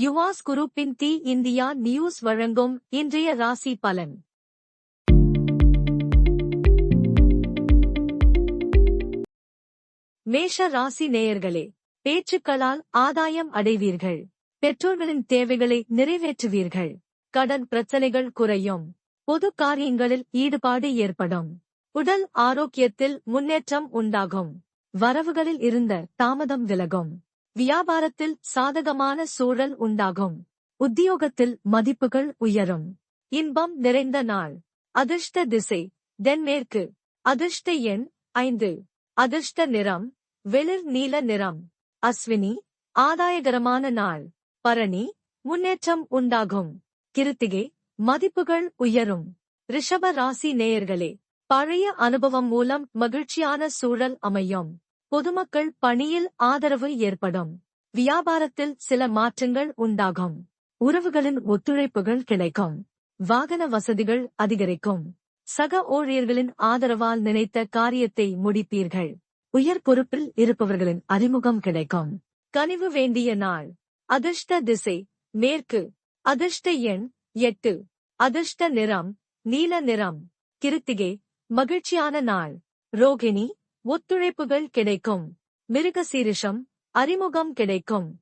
யுவாஸ் குரூப்பின் தி India news வழங்கும் இன்றைய ராசி பலன். மேஷ ராசி நேயர்களே பேச்சுக்களால் ஆதாயம் அடைவீர்கள். பெற்றோர்களின் தேவைகளை நிறைவேற்றுவீர்கள். கடன் பிரச்சனைகள் குறையும். பொது காரியங்களில் ஈடுபாடு ஏற்படும். உடல் ஆரோக்கியத்தில் முன்னேற்றம் உண்டாகும். வரவுகளில் இருந்த தாமதம் விலகும். வியாபாரத்தில் சாதகமான சூழல் உண்டாகும். உத்தியோகத்தில் மதிப்புகள் உயரும். இன்பம் நிறைந்த நாள். அதிர்ஷ்ட திசை. தென்மேற்கு. அதிர்ஷ்ட எண் ஐந்து. அதிர்ஷ்ட நிறம். வெளிர் நீல நிறம். அஸ்வினி ஆதாயகரமான நாள். பரணி முன்னேற்றம் உண்டாகும். கிருத்திகை மதிப்புகள் உயரும். ரிஷப ராசி நேயர்களே பழைய அனுபவம் மூலம் மகிழ்ச்சியான சூழல் அமையும். பொதுமக்கள் பணியில் ஆதரவு ஏற்படும். வியாபாரத்தில் சில மாற்றங்கள் உண்டாகும். உறவுகளின் ஒத்துழைப்புகள் கிடைக்கும். வாகன வசதிகள் அதிகரிக்கும். சக ஊழியர்களின் ஆதரவால் நினைத்த காரியத்தை முடிப்பீர்கள். உயர் பொறுப்பில் இருப்பவர்களின் அறிமுகம் கிடைக்கும். கனிவு வேண்டிய நாள். அதிர்ஷ்ட திசை. மேற்கு. அதிர்ஷ்ட எண். எட்டு. அதிர்ஷ்ட நிறம். நீல நிறம். கிருத்திகை. மகிழ்ச்சியான நாள். ரோகிணி. ஒத்துழைப்புகள் கிடைக்கும். மிருகசீரிஷம் அறிமுகம் கிடைக்கும்.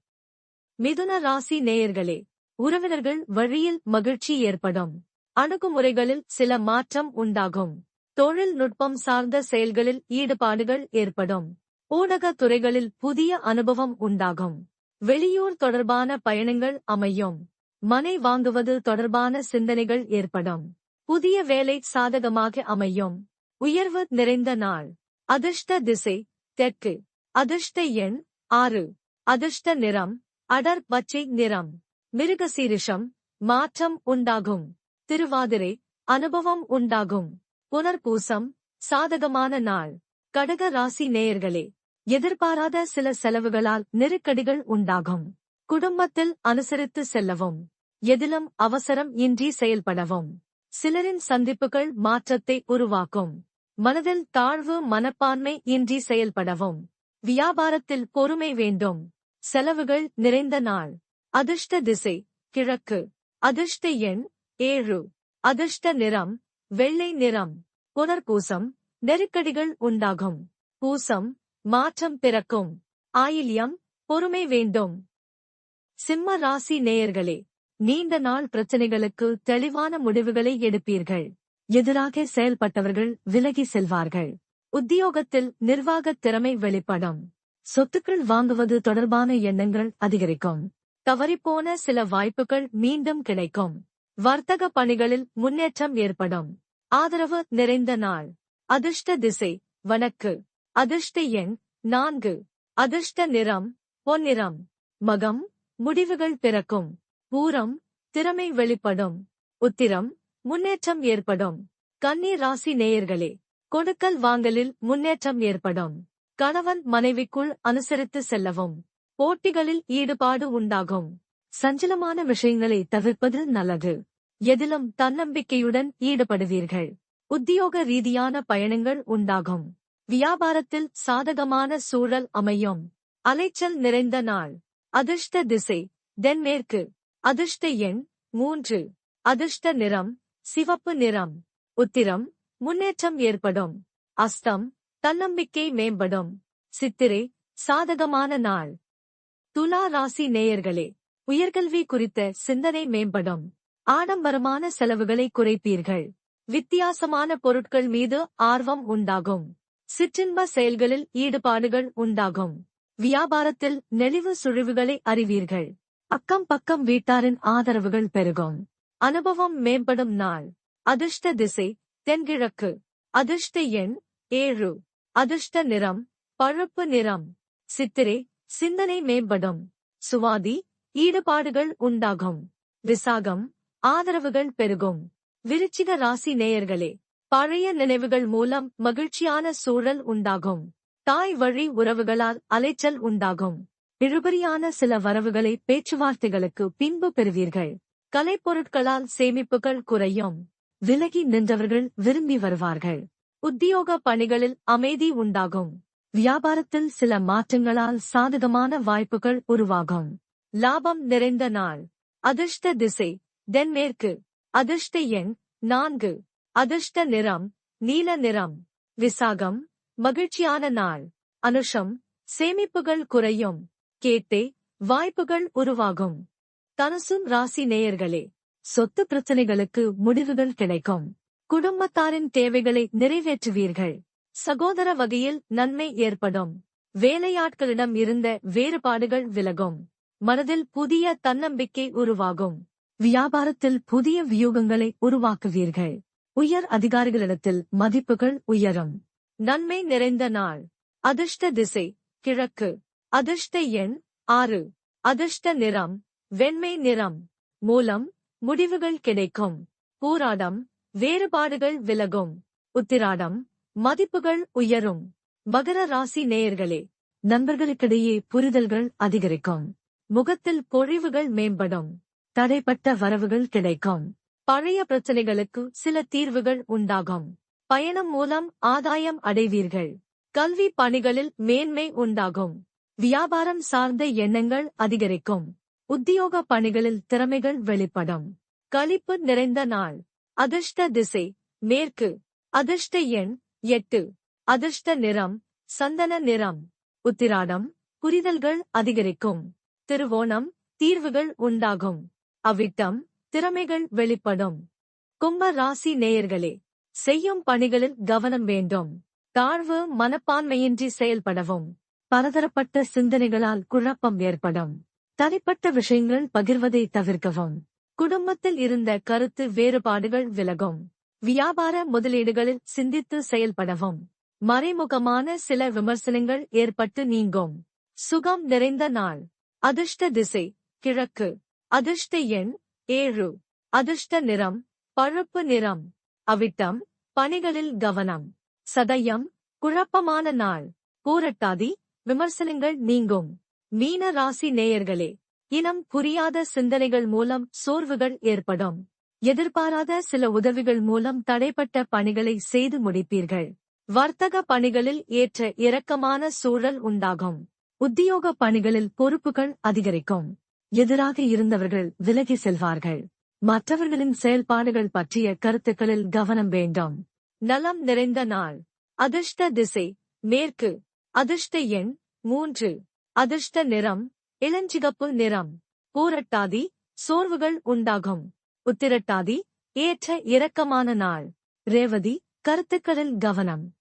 மிதுன ராசி நேயர்களே உறவினர்கள் வழியில் மகிழ்ச்சி ஏற்படும். அணுகுமுறைகளில் சில மாற்றம் உண்டாகும். தொழில்நுட்பம் சார்ந்த செயல்களில் ஈடுபாடுகள் ஏற்படும். ஊடகத் துறைகளில் புதிய அனுபவம் உண்டாகும். வெளியூர் தொடர்பான பயணங்கள் அமையும். மனை வாங்குவது தொடர்பான சிந்தனைகள் ஏற்படும். புதிய வேலை சாதகமாக அமையும். உயர்வு நிறைந்த நாள். அதிர்ஷ்ட திசை தெற்கு. அதிர்ஷ்ட எண் ஆறு. அதிர்ஷ்ட நிறம் அடர் பச்சை நிறம். மிருகசீரிஷம் மாற்றம் உண்டாகும். திருவாதிரை அனுபவம் உண்டாகும். புனர்பூசம் சாதகமான நாள். கடக ராசி நேயர்களே எதிர்பாராத சில செலவுகளால் நெருக்கடிகள் உண்டாகும். குடும்பத்தில் அனுசரித்து செல்லவும். எதிலும் அவசரம் இன்றி செயல்படவும். சிலரின் சந்திப்புகள் மாற்றத்தை உருவாக்கும். மனதில் தாழ்வு மனப்பான்மை இன்றி செயல்படவும். வியாபாரத்தில் பொறுமை வேண்டும். செலவுகள் நிறைந்த நாள். அதிர்ஷ்ட திசை கிழக்கு. அதிர்ஷ்ட எண் ஏழு. அதிர்ஷ்ட நிறம் வெள்ளை நிறம். புனர்பூசம் நெருக்கடிகள் உண்டாகும். பூசம் மாற்றம் பிறக்கும். ஆயில்யம் பொறுமை வேண்டும். சிம்ம ராசி நேயர்களே நீண்ட நாள் பிரச்சனைகளுக்கு தெளிவான முடிவுகளை எடுப்பீர்கள். எதிராக செயல்பட்டவர்கள் விலகி செல்வார்கள். உத்தியோகத்தில் நிர்வாகத் திறமை வெளிப்படும். சொத்துக்கள் வாங்குவது தொடர்பான எண்ணங்கள் அதிகரிக்கும். தவறிப்போன சில வாய்ப்புகள் மீண்டும் கிடைக்கும். வர்த்தக பணிகளில் முன்னேற்றம் ஏற்படும். ஆதரவு நிறைந்த நாள். அதிர்ஷ்ட திசை வணக்கு. அதிர்ஷ்ட எண் நான்கு. அதிர்ஷ்ட நிறம் பொன்னிறம். மகம் முடிவுகள் பிறக்கும். பூரம் திறமை வெளிப்படும். உத்திரம் முன்னேற்றம் ஏற்படும். கன்னி ராசி நேயர்களே கொடுக்கல் வாங்கலில் முன்னேற்றம் ஏற்படும். கணவன் மனைவிக்குள் அனுசரித்து செல்லவும். போட்டிகளில் ஈடுபாடு உண்டாகும். சஞ்சலமான விஷயங்களை தவிர்ப்பது நல்லது. எதிலும் தன்னம்பிக்கையுடன் ஈடுபடுவீர்கள். உத்தியோக ரீதியான பயணங்கள் உண்டாகும். வியாபாரத்தில் சாதகமான சூழல் அமையும். அலைச்சல் நிறைந்த நாள். அதிர்ஷ்ட திசை. தென்மேற்கு. அதிர்ஷ்ட எண் மூன்று. அதிர்ஷ்ட நிறம். சிவப்பு நிறம் உத்திரம் முன்னேற்றம் ஏற்படும். அஸ்தம் தன்னம்பிக்கை மேம்படும். சித்திரை சாதகமான நாள். துலா ராசி நேயர்களே உயர்கல்வி குறித்த சிந்தனை மேம்படும். ஆடம்பரமான செலவுகளை குறைப்பீர்கள். வித்தியாசமான பொருட்கள் மீது ஆர்வம் உண்டாகும். சிற்றின்ப செயல்களில் ஈடுபாடுகள் உண்டாகும். வியாபாரத்தில் நெளிவு சுழிவுகளை அறிவீர்கள். அக்கம் பக்கம் வீட்டாரின் ஆதரவுகள் பெருகும். அனுபவம் மேம்படும் நாள். அதிர்ஷ்ட திசை தென்கிழக்கு. அதிர்ஷ்ட எண் ஏழு. அதிர்ஷ்ட நிறம் பழுப்பு நிறம். சித்திரை சிந்தனை மேம்படும். சுவாதி ஈடுபாடுகள் உண்டாகும். விசாகம் ஆதரவுகள் பெருகும். விருச்சிக ராசி நேயர்களே பழைய நினைவுகள் மூலம் மகிழ்ச்சியான சூழல் உண்டாகும். தாய் வழி உறவுகளால் அலைச்சல் உண்டாகும். இழுபறியான சில வரவுகளை பேச்சுவார்த்தைகளுக்கு பின்பு பெறுவீர்கள். கலைப்பொருட்களால் சேமிப்புகள் குறையும். விலகி நின்றவர்கள் விரும்பி வருவார்கள். உத்தியோக பணிகளில் அமைதி உண்டாகும். வியாபாரத்தில் சில மாற்றங்களால் சாதகமான வாய்ப்புகள் உருவாகும். லாபம் நிறைந்த நாள். அதிர்ஷ்ட திசை. தென்மேற்கு. அதிர்ஷ்ட எண் நான்கு. அதிர்ஷ்ட நிறம். நீல நிறம். விசாகம். மகிழ்ச்சியான நாள். அனுஷம். சேமிப்புகள் குறையும். கேட்டே வாய்ப்புகள் உருவாகும். தனுசும் ராசி நேயர்களே சொத்து பிரச்சனைகளுக்கு முடிவுகள் கிடைக்கும். குடும்பத்தாரின் தேவைகளை நிறைவேற்றுவீர்கள். சகோதர வகையில் நன்மை ஏற்படும். வேலையாட்களிடம் இருந்த வேறுபாடுகள் விலகும். மனதில் புதிய தன்னம்பிக்கை உருவாகும். வியாபாரத்தில் புதிய வியூகங்களை உருவாக்குவீர்கள். உயர் அதிகாரிகளிடத்தில் மதிப்புகள் உயரும். நன்மை நிறைந்த நாள். அதிர்ஷ்ட திசை கிழக்கு. அதிர்ஷ்ட எண் ஆறு. அதிர்ஷ்ட நிறம் வெண்மை நிறம் மூலம் முடிவுகள் கிடைக்கும். பூராடம் வேறுபாடுகள் விலகும். உத்திராடம் மதிப்புகள் உயரும். மகர ராசி நேயர்களே நண்பர்களுக்கிடையே புரிதல்கள் அதிகரிக்கும். முகத்தில் பொழிவுகள் மேம்படும். தடைப்பட்ட வரவுகள் கிடைக்கும். பழைய பிரச்சனைகளுக்கு சில தீர்வுகள் உண்டாகும். பயணம் மூலம் ஆதாயம் அடைவீர்கள். கல்வி பணிகளில் மேன்மை உண்டாகும். வியாபாரம் சார்ந்த எண்ணங்கள் அதிகரிக்கும். உத்தியோக பணிகளில் திறமைகள் வெளிப்படும். களிப்பு நிறைந்த நாள். அதிர்ஷ்ட திசை. மேற்கு. அதிர்ஷ்ட எண் எட்டு. அதிர்ஷ்ட நிறம். சந்தன நிறம். உத்திராடம். புரிதல்கள் அதிகரிக்கும். திருவோணம். தீர்வுகள் உண்டாகும். அவிட்டம். திறமைகள் வெளிப்படும். கும்ப ராசி நேயர்களே செய்யும் பணிகளில் கவனம் வேண்டும். தாழ்வு மனப்பான்மையின்றி செயல்படவும். பலதரப்பட்ட சிந்தனைகளால் குழப்பம் ஏற்படும். தனிப்பட்ட விஷயங்கள் பகிர்வதை தவிர்க்கவும். குடும்பத்தில் இருந்த கருத்து வேறுபாடுகள் விலகும். வியாபார முதலீடுகளில் சிந்தித்து செயல்படவும். மறைமுகமான சில விமர்சனங்கள் ஏற்பட்டு நீங்கும். சுகம் நிறைந்த நாள். அதிர்ஷ்ட திசை. கிழக்கு. அதிர்ஷ்ட எண். ஏழு. அதிர்ஷ்ட நிறம். பழுப்பு நிறம். அவிட்டம். பணிகளில் கவனம். சதயம். குழப்பமான நாள். பூரட்டாதி. விமர்சனங்கள் நீங்கும். மீன ராசி நேயர்களே இனம் புரியாத சிந்தனைகள் மூலம் சோர்வுகள் ஏற்படும். எதிர்பாராத சில உதவிகள் மூலம் தடைப்பட்ட பணிகளை செய்து முடிப்பீர்கள். வர்த்தக பணிகளில் ஏற்ற இரக்கமான சூழல் உண்டாகும். உத்தியோக பணிகளில் பொறுப்புகள் அதிகரிக்கும். எதிராக இருந்தவர்கள் விலகி செல்வார்கள். மற்றவர்களின் செயல்பாடுகள் பற்றிய கருத்துக்களில் கவனம் வேண்டும். நலம் நிறைந்த நாள். அதிர்ஷ்ட திசை. மேற்கு. அதிர்ஷ்ட எண் மூன்று. அதிர்ஷ்ட நிறம் இளஞ்சிகப்பு நிறம். பூரட்டாதி சோர்வுகள் உண்டாகும். உத்திரட்டாதி ஏற்ற இரக்கமான நாள். ரேவதி கருத்துக்களில் கவனம்.